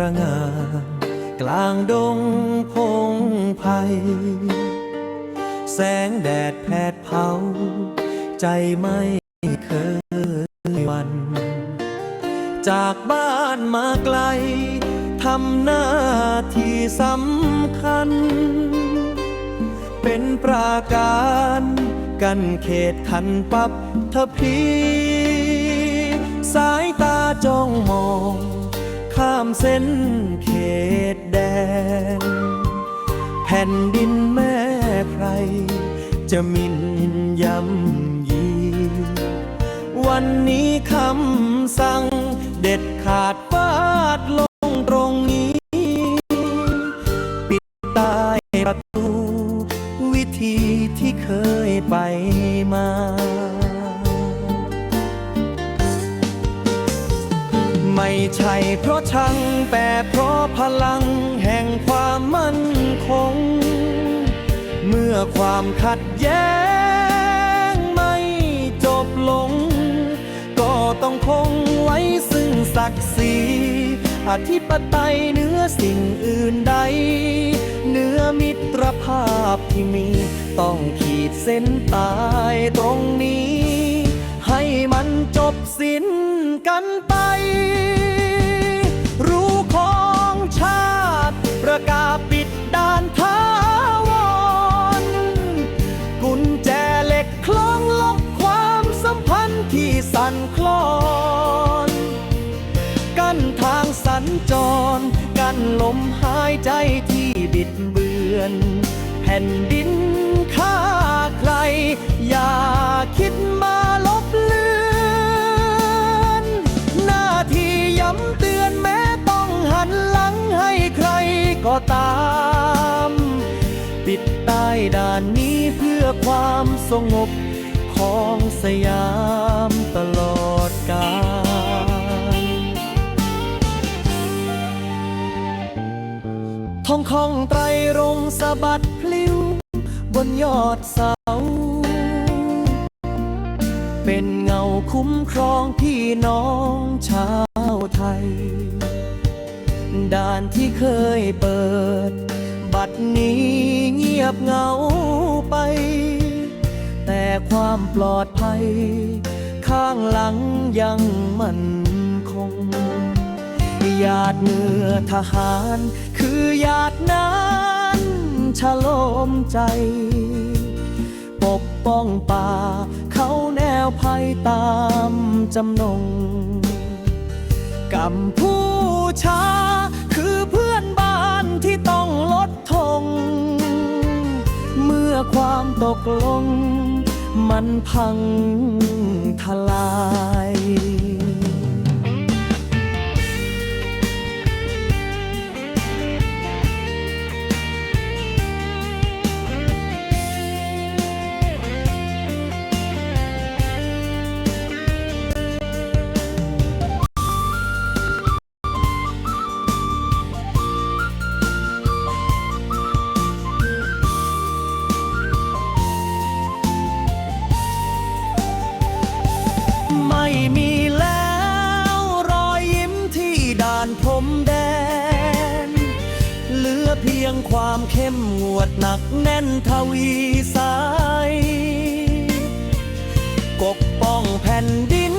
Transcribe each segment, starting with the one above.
ระงามกลางดงพงไพแสงแดดแผดเผา ใจไม่เคยวัน จากบ้านมาไกลทำหน้าที่สำคัญ เป็นปราการกันเขตทันปับทพี สายตาจ้องมอง ข้ามเส้นเขตแดน แผ่นดินแม่ใคร จะมินยำยี วันนี้คำสั่งเด็ดขาดฟาดลงตรงนี้ ปิดใต้ประตู วิธีที่เคยไปมา ไม่ใช่เพราะชังแต่เพราะพลังแห่งความมั่นคง เมื่อความขัดแย้งไม่จบลง ก็ต้องคงไว้ซึ่งศักดิ์ศรีอธิปไตยเหนือสิ่งอื่นใดเหนือมิตรภาพที่มี ต้องขีดเส้นตายตรงนี้ มันจบสิ้นกันไป รู้ของชาติประกาศปิดด่านท้าวร กุญแจเหล็กคล้องล็อกความสัมพันธ์ที่สั่นคลอน กั้นทางสัญจร กั้นลมหายใจที่บิดเบือน แผ่นดินฆ่าใคร อย่าคิดมาล ก็ตามปิดใต้ด่านนี้เพื่อความสงบของสยามตลอดกาลท่องของไตรรงสะบัดพลิ้ว บนยอดเสา เป็นเงาคุ้มครองพี่น้อง เคยเปิด บัดนี้เงียบเหงาไป แต่ความปลอดภัย ข้างหลังยังมั่นคงหยาดเหงื่อทหาร คือหยาดนั้นชะโลมใจ ปกป้องป่า เขาแนวภัยตามจำนงกัมพูชา ลดทง เมื่อความตกลง มันพังทลาย ยงความเข้มงวดหนักแน่นทวีสาย ปกป้องแผ่นดิน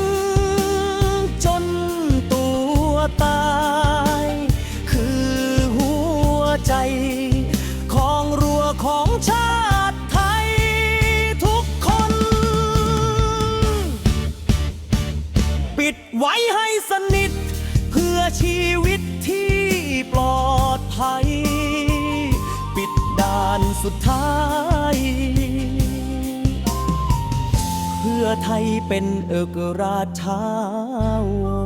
จนตัวตาย คือหัวใจ ของรัวของชาติไทยทุกคน ปิดไว้ให้สนิท เพื่อชีวิตที่ปลอดภัยานสุดท้าย เพื่อไทยเป็นเอกราชชาว